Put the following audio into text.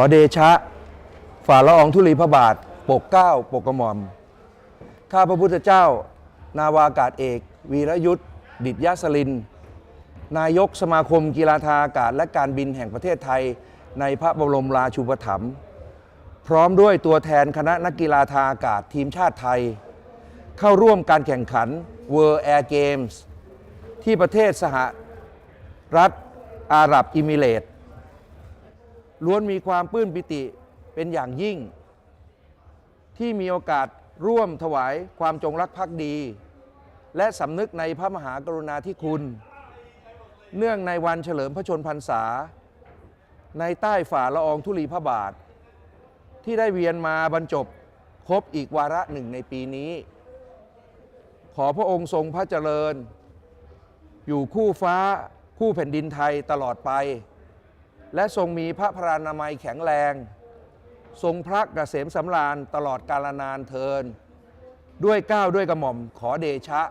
อเดชะ ฝ่าละอองธุลีพระบาท ปกเก้าปกกระหม่อม ข้าพระพุทธเจ้า นาวากาศเอก วีรยุทธดิตยสลิน นายกสมาคมกีฬาทางอากาศและการบินแห่งประเทศไทย ในพระบรมราชูปถัมภ์พร้อมด้วยตัวแทนคณะนักกีฬาทางอากาศทีมชาติไทย เข้าร่วมการแข่งขัน World Air Games ที่ประเทศสหรัฐอาหรับอิมิเรตส ล้วนมีความปลื้มปิติเป็นอย่างยิ่ง ที่มีโอกาสร่วมถวายความจงรักภักดี และสำนึกในพระมหากรุณาธิคุณ เนื่องในวันเฉลิมพระชนพรรษา ในใต้ฝ่าละอองธุลีพระบาท ที่ได้เวียนมาบรรจบครบอีกวาระหนึ่งในปีนี้ ขอพระองค์ทรงพระเจริญ อยู่คู่ฟ้าคู่แผ่นดินไทยตลอดไป และทรงมีพระพรานามัยแข็งแรง ทรงพระเกษมสำราญตลอดกาลนานเทิน ด้วยก้าวด้วยกระหม่อมขอเดชะ